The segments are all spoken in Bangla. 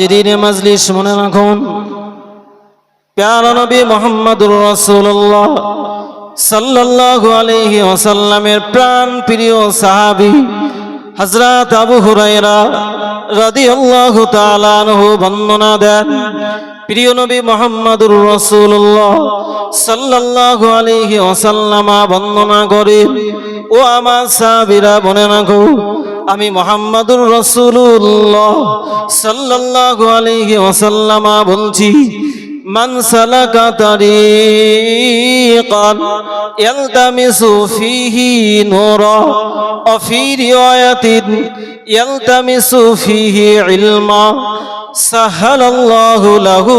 হাজিরিন মজলিস মনে রাখুন। প্যারা নবী মোহাম্মদুর রাসূলুল্লাহ সাল্লাল্লাহু আলাইহি ওয়াসাল্লামের প্রাণ প্রিয় সাহাবী হযরত আবু হুরায়রা রাদিয়াল্লাহু তাআলা আনহু বর্ণনা দেন। প্রিয় নবী মোহাম্মদুর রাসূলুল্লাহ সাল্লাল্লাহু আলাইহি ওয়াসাল্লামা বর্ণনা করেন। ও আমার সাহাবীরা মনে রাখো আমি মোহাম্মদুর রসুল্লাহ সাল্লাল্লাহু আলাইহি ওয়াসাল্লামা বলছি, মান সালাকা তারিকান ইয়ালতামিসু ফিহি নূরা ওয়া ফি রিওয়ায়াতিন, ইয়ালতামিসু ফিহি ইলমা সাহালাল্লাহু লাহু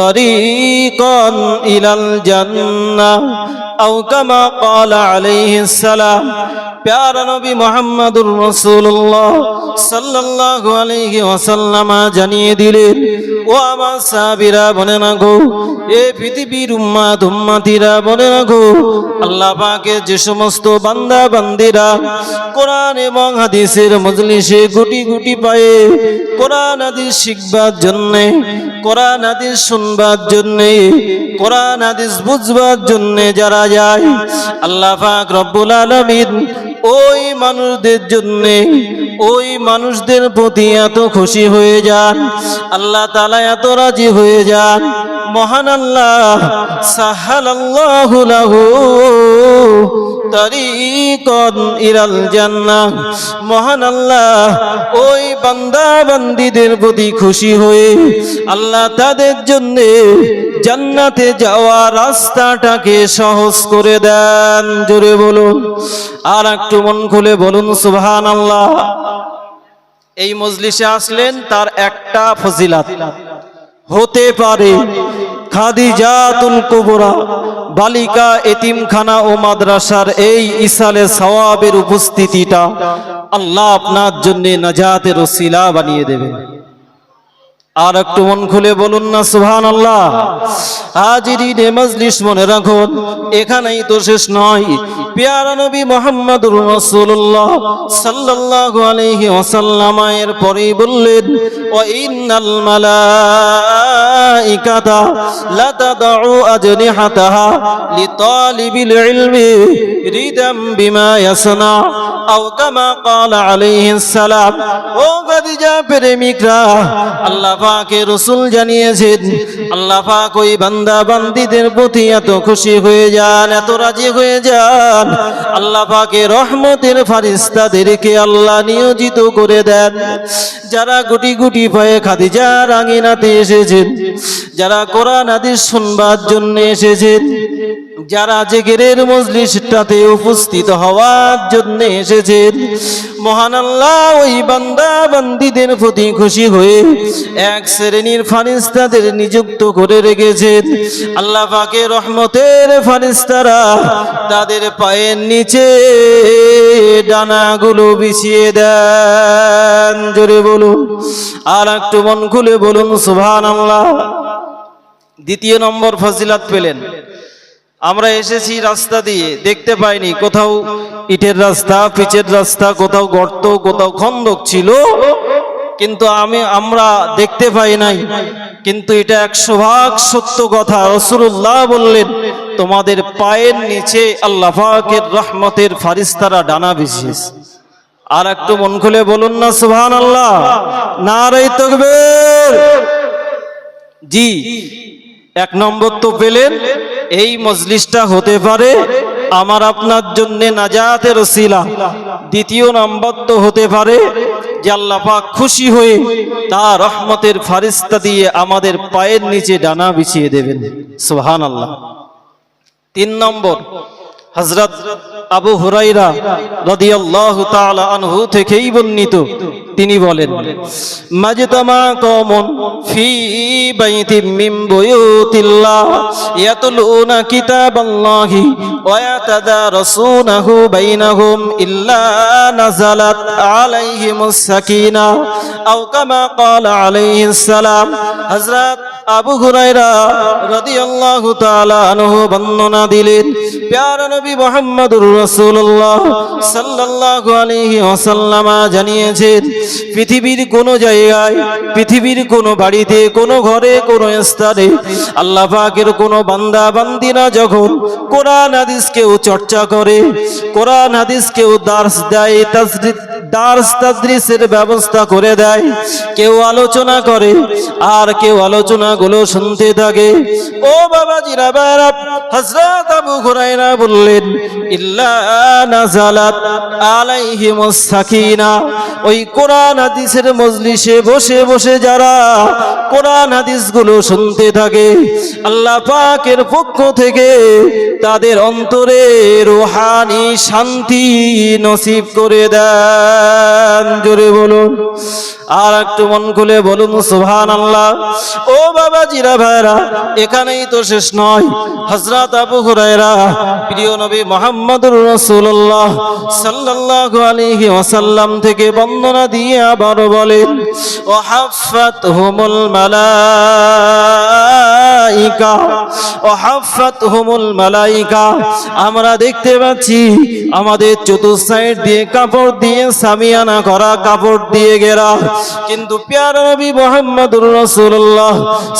তরিকান ইলাল জান্নাহ। জানিয়ে দিলেন, ও আমার না গো, এ পৃথিবীর না গো, আল্লাহ যে সমস্ত বান্দা, বান্দিরা কোরআন এবং হাদিসের মজলিসে গুটি গুটি পায়ে কোরআন, হাদিস শিখবার জন্যে, কোরআন, হাদিস শুনবার জন্যে, কোরআন, হাদিস বুঝবার জন্যে যারা যায়। আল্লাহ পাক রব্বুল আলামিন ওই মানুষদের জন্য, ওই মানুষদের প্রতি এত খুশি হয়ে যান। আল্লাহ তালা এত রাজি হয়ে যান। মহান আল্লাহ সাহাল লাহু তরিকন ইরাল জান্নাহ। মহান আল্লাহ, ওই বান্দা বান্দিদের প্রতি খুশি হয়ে আল্লাহ তাদের জন্য জান্নাতে যাওয়া রাস্তাটাকে সহজ করে দেন। জোরে বলুন, আর একটু মন খুলে বলুন সুবহান আল্লাহ এই মজলিসে আসলেন তার একটা ফজিলাত। হতে পারে খাদিজাতুল কুবরা, বালিকা, এতিমখানা ও মাদ্রাসার এই ইসালে সওয়াবের উপস্থিতিটা আল্লাহ আপনার জন্য নাজাতের ওসিলা বানিয়ে দেবেন। আর একটু মন খুলে বলুন না সুহান আল্লাহ হাজিরিনে মজলিস মনে রাখুন, এখানেই তো শেষ নয়। পেয়ারা নবী মোহাম্মদুর রাসূলুল্লাহ সাল্লাল্লাহু আলাইহি ওয়াসাল্লাম এর পরেই বললেন, ওয়া ইন্নাল মালাইকাতা লা তাদউ আজনিহাতাহা লিতালিবিল ইলমি রিদাম বিমা ইয়াসনা আও কামা ক্বালা আলাইহিস সালাম। ও খাদিজা, প্রেমিকরা, আল্লাহ পাকে রসুল জানিয়েছেন, আল্লাহ পাক ওই বান্দা বান্দিদের প্রতি এত খুশি হয়ে যান, এত রাজি হয়ে যান। আল্লাহ পাকে রহমতের ফারিস্তাদেরকে আল্লাহ নিয়োজিত করে দেন। যারা গুটি গুটি পায়ে খাদিজার আঙিনাতে এসেছেন, যারা কোরআন আদিস শুনবার জন্য এসেছেন যারা জেগেরের মজলিসটাতে উপস্থিত হওয়ার জন্য এসেছেন, মহান আল্লাহ ওই বান্দা বান্দিদের প্রতি খুশি হয়ে এক শ্রেণির ফারিস্তাদের নিযুক্ত করে রেখেছেন। আল্লাহ পাকে রহমতের ফারিস্তারা তাদের পায়ের নিচে ডানাগুলো বিছিয়ে দেন। জোরে বলুন, আর একটু মন খুলে বলুন সুভান আল্লাহ দ্বিতীয় নম্বর ফজিলাত পেলেন। আমরা এসেছি রাস্তা দিয়ে, দেখতে পাইনি কোথাও ইটের রাস্তা, পিচের রাস্তা, কোথাও গর্ত, কোথাও খন্দক ছিল। কিন্তু আমি, আমরা দেখতে পাই নাই। কিন্তু এটা একশো ভাগ সত্য কথা। রসুল্লাহ বললেন, তোমাদের পায়ের নিচে আল্লাহ পাকের রহমতের ফারিস্তারা ডানা বিশেষ আর একটু মন খুলে বলুন না সুবহান আল্লাহ না নারাই তকবীর। জি, এক নম্বর তো পেলেন। এই মজলিসটা হতে পারে আমার আপনার জন্য নাজাতের ওসিলা। দ্বিতীয় নম্বর তো হতে পারে যে আল্লাপাক খুশি হয়ে তার রহমতের ফারিস্তা দিয়ে আমাদের পায়ের নিচে ডানা বিছিয়ে দেবেন। সোহান আল্লাহ তিন নম্বর হজরত আবু হুরাইরা রাদিয়াল্লাহু তাআলা আনহু থেকেই বর্ণিত। তিনি বলেন, মাজতামা কওমুন ফি বাইতিম মিন বুয়ুতিল্লাহ ইয়াতলুনা কিতাবাল্লাহি ওয়া ইয়াতাদারাসুনাহু বাইনাহুম ইল্লা নাযালাত আলাইহিমুস সাকিনা। আও কামা ক্বালা আলাইহিস সালাম, হযরত আবু হুরায়রা রাদিয়াল্লাহু তাআলা আনহু বর্ণনা দিলেন, প্যারা নবী মুহাম্মদুর রাসূলুল্লাহ সাল্লাল্লাহু আলাইহি ওয়াসাল্লাম জানিয়েছেন, পৃথিবীর কোন জায়গায়, পৃথিবীর কোন বাড়িতে, কোন ঘরে, কোন স্থানে আল্লাহ পাকের কোন বান্দা বান্দিনা যখন কোরআন হাদিস কেউ চর্চা করে, কোরআন হাদিস কেউ দার্স দেয় তাজরি- দার্স তাদরিসের ব্যবস্থা করে দেয়। কেউ আলোচনা করে, আর কেউ আলোচনাগুলো শুনতে থাকে। ও বাবা জিরা বারা হযরত আবু হুরায়রা বললেন, ইল্লা নাজালাত আলাইহিমুস সাকিনা। ওই কোরআন হাদিসের মজলিসে বসে বসে যারা কোরআন হাদিসগুলো শুনতে থাকে, আল্লাহ পাকের পক্ষ থেকে তাদের অন্তরে রোহানি শান্তি নসিব করে দেন জোরে বলুন। আর একটু মন খুলে বলুন সুহান আল্লাহ ও বাবা জিরা ভাইরা, এখানেই তো শেষ নয়। হজরত আবু হুরায়রা, প্রিয় নবী মোহাম্মদুর রাসূলুল্লাহ সাল্লাল্লাহু আলাইহি ওয়াসাল্লাম থেকে বন্দনা দিয়ে আবার বলেন, ও হাফাত হুমুল মালাইকা, ও হাফাত হুমুল মালাইকা, আমরা দেখতে পাচ্ছি আমাদের চতুর্থ সাইড দিয়ে কাপড় দিয়ে সামিয়ানা করা কাপড় দিয়ে ঘেরা কিন্তু প্যার নবী মোহাম্মদুর রাসূলুল্লাহ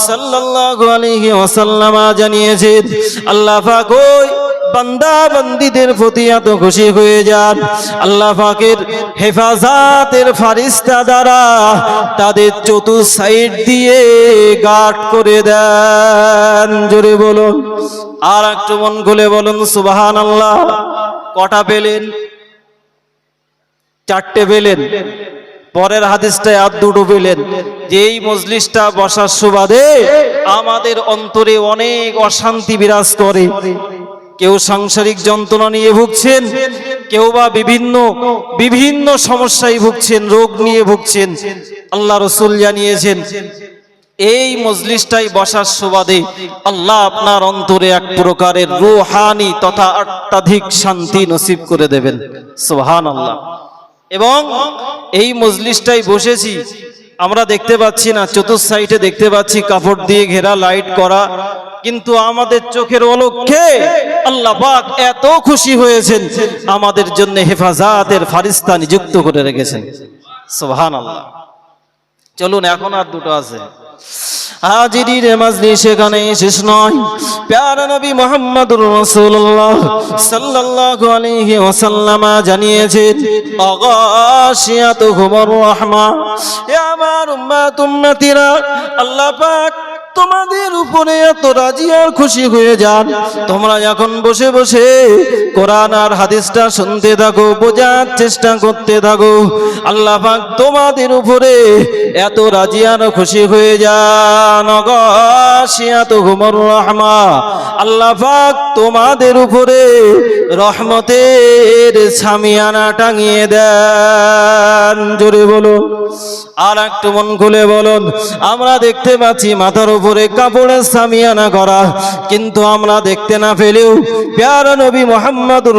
সাল্লাল্লাহু আলাইহি ওয়াসাল্লাম জানিয়েছেন আল্লাহ পাক ওই বান্দা প্রতি এত খুশি হয়ে যান। আল্লাহ পাকের হেফাজতের ফারিস্তা দ্বারা তাদের চতুর সাইড দিয়ে গার্ড করে দেন। জোরে বলুন। আর একটু মন খুলে বলুন সুবাহান আল্লাহ কটা পেলেন? চারটে পেলেন পরের হাদিসটায় আর দুটো পেলেন যে এই মজলিসটা বসার সুবাদে আমাদের অন্তরে অনেক অশান্তি বিরাজ করে। কেউ সাংসারিক যন্ত্রণা নিয়ে ভুগছেন, কেউ বা বিভিন্ন বিভিন্ন সমস্যায় ভুগছেন, রোগ নিয়ে ভুগছেন। আল্লাহ রসুল জানিয়েছেন, এই মজলিসটাই বসার সুবাদে আল্লাহ আপনার অন্তরে এক প্রকারের রুহানি তথা অত্যাধিক শান্তি নসিব করে দেবেন। সোহান আল্লাহ এবং এই মজলিসটাই বসেছি। আমরা দেখতে পাচ্ছি না চতুর সাইডে দেখতে পাচ্ছি কাপড় দিয়ে ঘেরা, লাইট করা। কিন্তু আমাদের চোখের অলক্ষে আল্লাহ পাক এত খুশি হয়েছেন, আমাদের জন্য হেফাজাতের ফারিস্তা নিযুক্ত করে রেখেছেন। সোহান আল্লাহ চলুন, এখন আর দুটো আছে। হাজিরির মাজলি সেখানে শেষ নয়। প্যারা নবী মোহাম্মদুর রাসূলুল্লাহ সাল্লাল্লাহু আলাইহি ওয়াসাল্লাম জানিয়েছেন, আগাশিয়াতুহুমুর রাহমা। এ আমার উম্মাত উম্মতিরা, আল্লাহ পাক তোমাদের উপরে এত রাজি আর খুশি হয়ে যান। তোমরা এখন বসে বসে কোরআন আর হাদিসটা শুনতে থাকো, বোঝার চেষ্টা করতে থাকো। আল্লাহ পাক তোমাদের উপরে এত রাজি আর খুশি হয়ে যান। অগাশিয়াত ঘুমর রহমা। আল্লাহ পাক তোমাদের উপরে রহমতের ছামিয়ানা টাঙিয়ে দেন। জোরে বলো আর একটু মন খুলে বলুন। আমরা দেখতে পাচ্ছি মাথার উপরে কাপড়ের সামিয়ানা করা। কিন্তু আমরা দেখতে না পেলেও প্যার নবী মোহাম্মদুর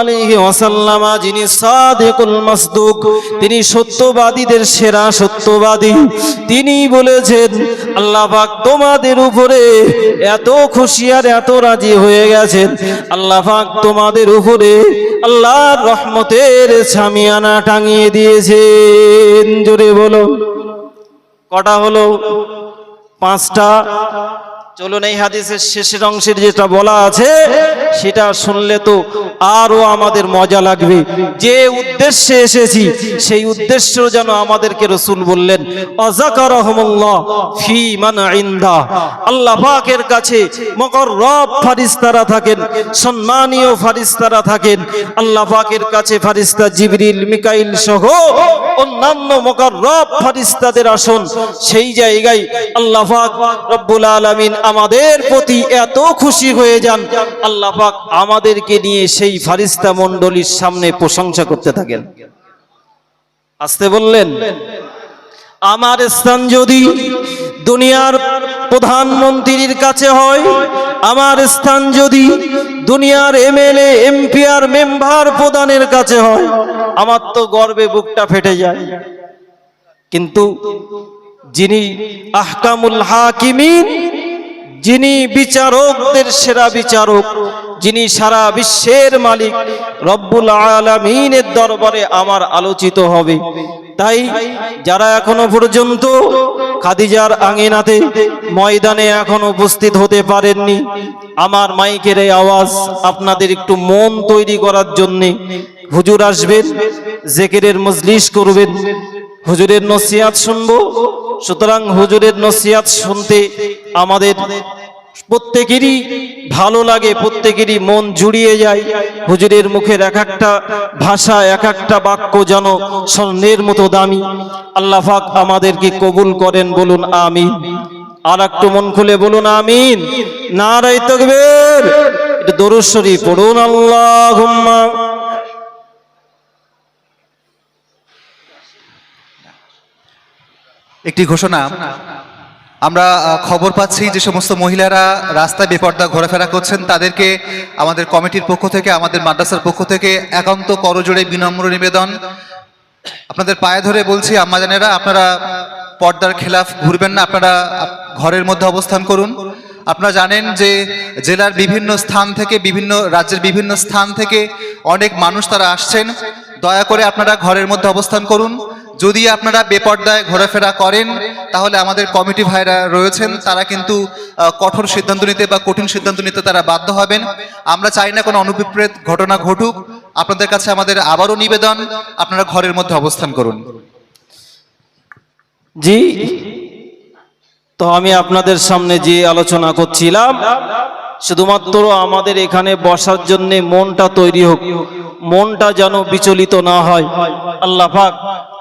আলাইহি ওয়াসাল্লাম, যিনি সাদিকুল মাসদুক, তিনি সত্যবাদীদের সেরা সত্যবাদী। তিনি বলেছেন, আল্লাহ তোমাদের উপরে এত খুশি আর এত রাজি হয়ে গেছেন। আল্লাহ তোমাদের উপরে আল্লাহর রহমতের ছামিয়ানা টাঙিয়ে দিয়েছেন। জোরে বলো। কটা হলো? পাঁচটা। চলুন এই হাদিসের শেষের অংশের যেটা বলা আছে, সেটা শুনলে তো আরও আমাদের মজা লাগবে। যে উদ্দেশ্যে এসেছি, সেই উদ্দেশ্য যেন আমাদেরকে রসুল বললেন, অজাকারহমুল্লাহ ফি মান ইন্দা। আল্লাহ পাকের কাছে মকররব ফারিস্তারা থাকেন, সম্মানীয় ফারিস্তারা থাকেন। আল্লাহ কাছে ফারিস্তা জিবরিল, মিকাইল সহ অন্যান্য মকররব ফারিস্তাদের আসন, সেই জায়গায় আল্লাহ পাক রব্বুল আলামিন আমাদের প্রতি এত খুশি হয়ে যান। আল্লাহ পাক আমাদেরকে নিয়ে সেই ফারিস্তা মণ্ডলীর সামনে প্রশংসা করতে থাকেন। আসতে বললেন, আমার স্থান যদি দুনিয়ার প্রধানমন্ত্রীর কাছে হয়, আমার স্থান যদি দুনিয়ার এমএলএ, এমপি আর মেম্বার প্রধানের কাছে হয়, আমার তো গর্বে বুকটা ফেটে যায়। কিন্তু যিনি আহকামুল হাকিমিন যিনি বিচারকদের সেরা বিচারক, যিনি সারা বিশ্বের মালিক, রব্বুল আলামিনের দরবারে আমার আলোচিত হবে। তাই যারা এখনও পর্যন্ত খাদিজার আঙিনাতে ময়দানে এখন উপস্থিত হতে পারেননি, আমার মাইকের এই আওয়াজ আপনাদের একটু মন তৈরি করার জন্যে হুজুর আসবেন, জেকেরের মজলিস করবেন। হুজুরের নসিয়াত শুনব। সুতরাং হুজুরের নসিহাত শুনতে আমাদের প্রত্যেকেরই ভালো লাগে, প্রত্যেকেরই মন জুড়িয়ে যায়। হুজুরের মুখের এক একটা ভাষা, এক একটা বাক্য যেন স্বর্ণের মতো দামি। আল্লাহ পাক আমাদেরকে কবুল করেন, বলুন আমিন। আর একটু মন খুলে বলুন আমিন। নারাই তকবীর। একটু দরুদ শরীফ পড়ুন, আল্লাহুম্মা। একটি ঘোষণা। আমরা খবর পাচ্ছি যে সমস্ত মহিলারা রাস্তায় বেপর্দা ঘোরাফেরা করছেন। তাদেরকে আমাদের কমিটির পক্ষ থেকে, আমাদের মাদ্রাসার পক্ষ থেকে একান্ত করজোড়ে বিনম্র নিবেদন। আপনাদের পায়ে ধরে বলছি আম্মাজানেরা আপনারা পর্দার খেলাফ ঘুরবেন না, আপনারা ঘরের মধ্যে অবস্থান করুন। আপনারা জানেন যে জেলার বিভিন্ন স্থান থেকে, বিভিন্ন রাজ্যের বিভিন্ন স্থান থেকে অনেক মানুষ তারা আসছেন। দয়া করে আপনারা ঘরের মধ্যে অবস্থান করুন। যদি আপনারা বেপর্দায় ঘোরাফেরা করেন, তাহলে আমাদের কমিটি ভাইরা রয়েছেন, তারা কিন্তু কঠোর সিদ্ধান্ত নিতে বা কঠিন সিদ্ধান্ত নিতে তারা বাধ্য হবেন। আমরা চাই না কোনো অনুবিপ্রেত ঘটনা ঘটুক। আপনাদের কাছে আমাদের আবারও নিবেদন, আপনারা ঘরের মধ্যে অবস্থান করুন। জি? তো আমি আপনাদের সামনে যে আলোচনা করছিলাম, শুধুমাত্র আমাদের এখানে বসার জন্য মনটা তৈরি হোক, মনটা যেন বিচলিত না হয়। আল্লাহ পাক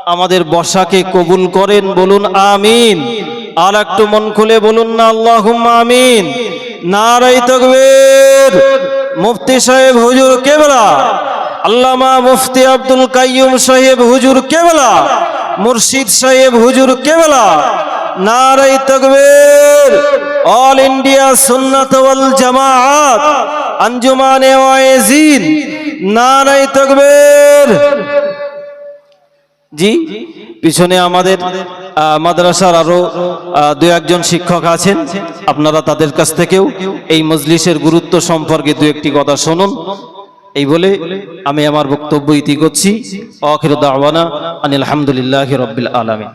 আমাদের বসাকে কবুল করেন, বলুন আমিন। আর একটু মন খুলে বলুন না আল্লাহ আমিন। নারাই তকবীর। মুফতি সাহেব হুজুর কেবলা। আল্লামা মুফতি আব্দুল কাইয়ুম সাহেব হুজুর কেবলা। মুর্শিদ সাহেব হুজুর কেবলা। নারাই তকবীর। অল ইন্ডিয়া সুন্নাত ওয়াল জামাআত আঞ্জুমানে ওয়াইজিন। নারাই তকবীর। জি, পিছনে আমাদের মাদ্রাসার আরও দু একজন শিক্ষক আছেন। আপনারা তাদের কাছ থেকেও এই মজলিসের গুরুত্ব সম্পর্কে দু একটি কথা শুনুন। এই বলে আমি আমার বক্তব্য ইতি করছি। অখির দাওয়ানা আনিল আলহামদুলিল্লাহ রব্বিল আলামিন।